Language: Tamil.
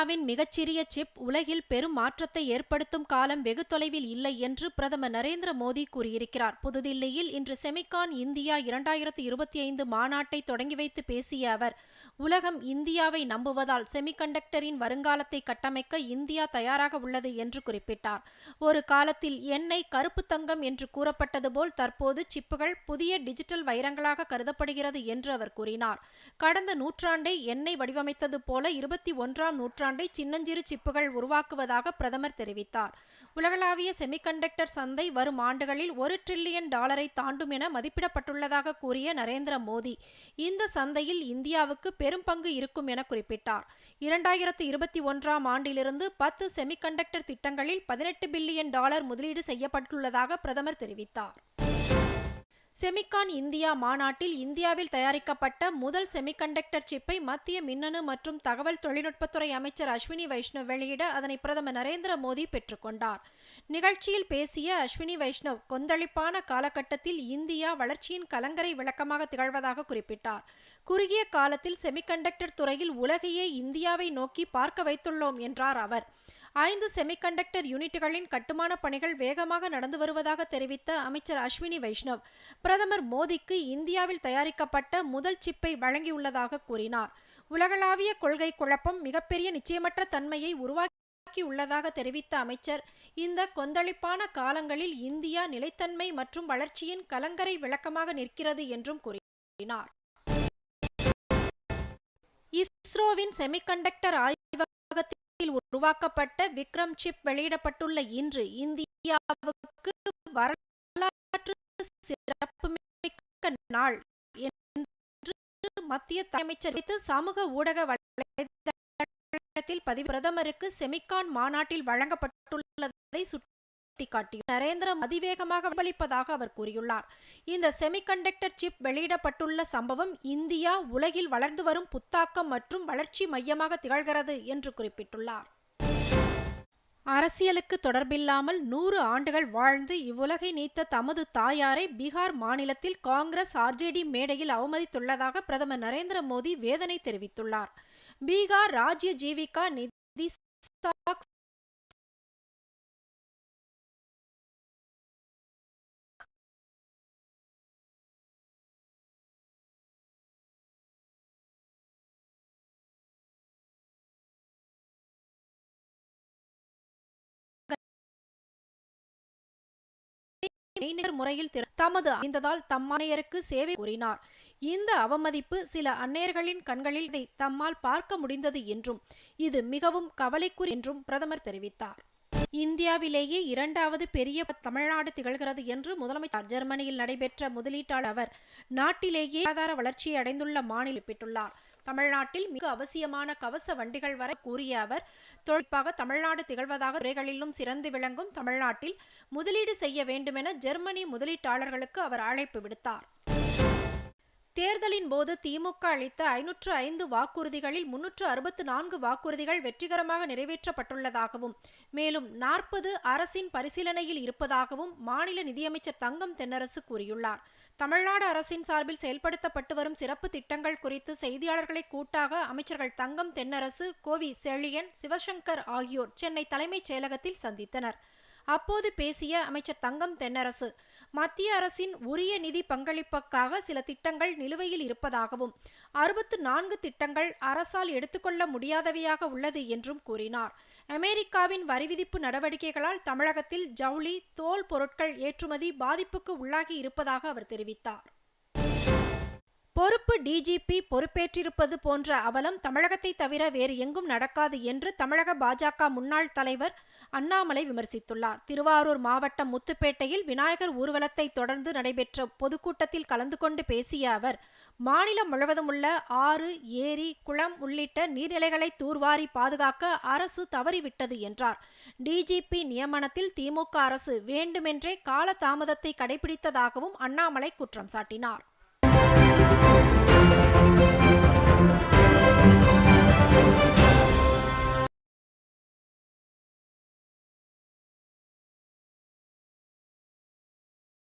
இந்தியாவின் மிகச்சிறிய சிப் உலகில் பெரும் மாற்றத்தை ஏற்படுத்தும் காலம் வெகு தொலைவில் இல்லை என்று பிரதமர் நரேந்திர மோடி கூறியிருக்கிறார். புதுதில்லியில் இன்று செமிகான் இந்தியா இரண்டாயிரத்தி இருபத்தி ஐந்து மாநாட்டை தொடங்கி வைத்து பேசிய அவர் உலகம் இந்தியாவை நம்புவதால் செமிகண்டக்டரின் வருங்காலத்தை கட்டமைக்க இந்தியா தயாராக உள்ளது என்று குறிப்பிட்டார். ஒரு காலத்தில் எண்ணெய் கருப்பு தங்கம் என்று கூறப்பட்டது போல் தற்போது சிப்புகள் புதிய டிஜிட்டல் வைரங்களாக கருதப்படுகிறது என்று அவர் கூறினார். கடந்த நூற்றாண்டை எண்ணெய் வடிவமைத்தது போல இருபத்தி ஒன்றாம் நூற்றாண்டு சின்னஞ்சிறு சிப்புகள் உருவாக்குவதாக பிரதமர் தெரிவித்தார். உலகளாவிய செமிகண்டக்டர் சந்தை வரும் ஆண்டுகளில் ஒரு டிரில்லியன் டாலரை தாண்டும் என மதிப்பிடப்பட்டுள்ளதாக கூறிய நரேந்திர மோடி இந்த சந்தையில் இந்தியாவுக்கு பெரும் பங்கு இருக்கும் என குறிப்பிட்டார். இரண்டாயிரத்து இருபத்தி ஒன்றாம் ஆண்டிலிருந்து பத்து செமிகண்டக்டர் திட்டங்களில் பதினெட்டு பில்லியன் டாலர் முதலீடு செய்யப்பட்டுள்ளதாக பிரதமர் தெரிவித்தார். செமிகான் இந்தியா மாநாட்டில் இந்தியாவில் தயாரிக்கப்பட்ட முதல் செமிகண்டக்டர் சிப்பை மத்திய மின்னணு மற்றும் தகவல் தொழில்நுட்பத்துறை அமைச்சர் அஸ்வினி வைஷ்ணவ் வெளியிட அதனை பிரதமர் நரேந்திர மோடி பெற்றுக்கொண்டார் நிகழ்ச்சியில் பேசிய அஸ்வினி வைஷ்ணவ் கொந்தளிப்பான காலகட்டத்தில் இந்தியா வளர்ச்சியின் கலங்கரை விளக்கமாக திகழ்வதாக குறிப்பிட்டார். குறுகிய காலத்தில் செமிகண்டக்டர் துறையில் உலகையே இந்தியாவை நோக்கி பார்க்க வைத்துள்ளோம் என்றார் அவர். ஐந்து செமிகண்டக்டர் யூனிட்டுகளின் கட்டுமான பணிகள் வேகமாக நடந்து வருவதாக தெரிவித்த அமைச்சர் அஸ்வினி வைஷ்ணவ். பிரதமர் மோடிக்கு இந்தியாவில் தயாரிக்கப்பட்ட முதல் சிப்பை வழங்கியுள்ளதாக கூறினார். உலகளாவிய கொள்கை குழப்பம் மிகப்பெரிய நிச்சயமற்ற தன்மையை உருவாக்கி உள்ளதாக தெரிவித்த அமைச்சர் இந்த கொந்தளிப்பான காலங்களில் இந்தியா நிலைத்தன்மை மற்றும் வளர்ச்சியின் கலங்கரை விளக்கமாக நிற்கிறது என்றும் கூறினார். இஸ்ரோவின் செமிகண்டக்டர் ஆய்வகத்தில் உருவாக்கப்பட்ட விக்ரம் சிப் வெளியிடப்பட்டுள்ள இன்று இந்தியாவுக்கு வரலாற்று சிறப்புமிக்க நாள் என்று மத்திய அமைச்சர் சமூக ஊடக வலைதளத்தில் பதிவு பிரதமருக்கு செமிகான் மாநாட்டில் வழங்கப்பட்டுள்ளதை சுட்டிக்காட்டி நரேந்திர அதிவேகமாக வலிப்பதாக அவர் கூறியுள்ளார். இந்த செமிகண்டக்டர் சிப் வெளியிடப்பட்டுள்ள சம்பவம் இந்தியா உலகில் வளர்ந்து வரும் புத்தாக்கம் மற்றும் வளர்ச்சி மையமாக திகழ்கிறது என்று குறிப்பிட்டுள்ளார். அரசியலுக்கு தொடர்பில்லாமல் நூறு ஆண்டுகள் வாழ்ந்து இவ்வுலகை நீத்த தமது தாயாரை பீகார் மாநிலத்தில் காங்கிரஸ் ஆர்ஜேடி மேடையில் அவமதித்துள்ளதாக பிரதமர் நரேந்திர மோடி வேதனை தெரிவித்துள்ளார். பீகார் ராஜ்ய ஜீவிகா நிதி மெய்நிகர் முறையில் தமது அறிந்ததால் தம்மானையருக்கு சேவை கூறினார். இந்த அவமதிப்பு சில அன்னையர்களின் கண்களில் தம்மால் பார்க்க முடிந்தது என்றும் இது மிகவும் கவலைக்குறி என்றும் பிரதமர் தெரிவித்தார். இந்தியாவிலேயே இரண்டாவது பெரிய தமிழ்நாடு திகழ்கிறது என்று முதலமைச்சர் ஜெர்மனியில் நடைபெற்ற முதலீட்டாளர் அவர் நாட்டிலேயே ஆதார வளர்ச்சியை அடைந்துள்ள மாநில பெற்றுள்ளார் தமிழ்நாட்டில் மிக அவசியமான கவச வண்டிகள் வரை கூறிய அவர் தொழிற்பாக தமிழ்நாடு திகழ்வதாக துறைகளிலும் சிறந்து விளங்கும் தமிழ்நாட்டில் முதலீடு செய்ய வேண்டுமென ஜெர்மனி முதலீட்டாளர்களுக்கு அவர் அழைப்பு விடுத்தார். தேர்தலின் போது திமுக அளித்த ஐநூற்று ஐந்து வாக்குறுதிகளில் முன்னூற்று அறுபத்து நான்கு வாக்குறுதிகள் வெற்றிகரமாக நிறைவேற்றப்பட்டுள்ளதாகவும் மேலும் நாற்பது அரசின் பரிசீலனையில் இருப்பதாகவும் மாநில நிதியமைச்சர் தங்கம் தென்னரசு கூறியுள்ளார். தமிழ்நாடு அரசின் சார்பில் செயல்படுத்தப்பட்டு வரும் சிறப்பு திட்டங்கள் குறித்து செய்தியாளர்களை கூட்டாக அமைச்சர்கள் தங்கம் தென்னரசு கோவி செழியன் சிவசங்கர் ஆகியோர் சென்னை தலைமைச் செயலகத்தில் சந்தித்தனர். அப்போது பேசிய அமைச்சர் தங்கம் தென்னரசு மத்திய அரசின் உரிய நிதி பங்களிப்புக்காக சில திட்டங்கள் நிலுவையில் இருப்பதாகவும் அறுபத்து நான்கு திட்டங்கள் அரசால் எடுத்துக்கொள்ள முடியாதவையாக உள்ளது என்றும் கூறினார். அமெரிக்காவின் வரிவிதிப்பு நடவடிக்கைகளால் தமிழகத்தில் ஜவுளி தோல் பொருட்கள் ஏற்றுமதி பாதிப்புக்கு உள்ளாகி இருப்பதாக அவர் தெரிவித்தார். பொறுப்பு டிஜிபி பொறுப்பேற்றிருப்பது போன்ற அவலம் தமிழகத்தை தவிர வேறு எங்கும் நடக்காது என்று தமிழக பாஜக முன்னாள் தலைவர் அண்ணாமலை விமர்சித்துள்ளார். திருவாரூர் மாவட்டம் முத்துப்பேட்டையில் விநாயகர் ஊர்வலத்தை தொடர்ந்து நடைபெற்ற பொதுக்கூட்டத்தில் கலந்து கொண்டு பேசிய அவர் மாநிலம் முழுவதும் உள்ள ஆறு ஏரி குளம் உள்ளிட்ட நீர்நிலைகளை தூர்வாரி பாதுகாக்க அரசு தவறிவிட்டது என்றார். டிஜிபி நியமனத்தில் திமுக அரசு வேண்டுமென்றே கால தாமதத்தை கடைபிடித்ததாகவும் அண்ணாமலை குற்றம் சாட்டினார்.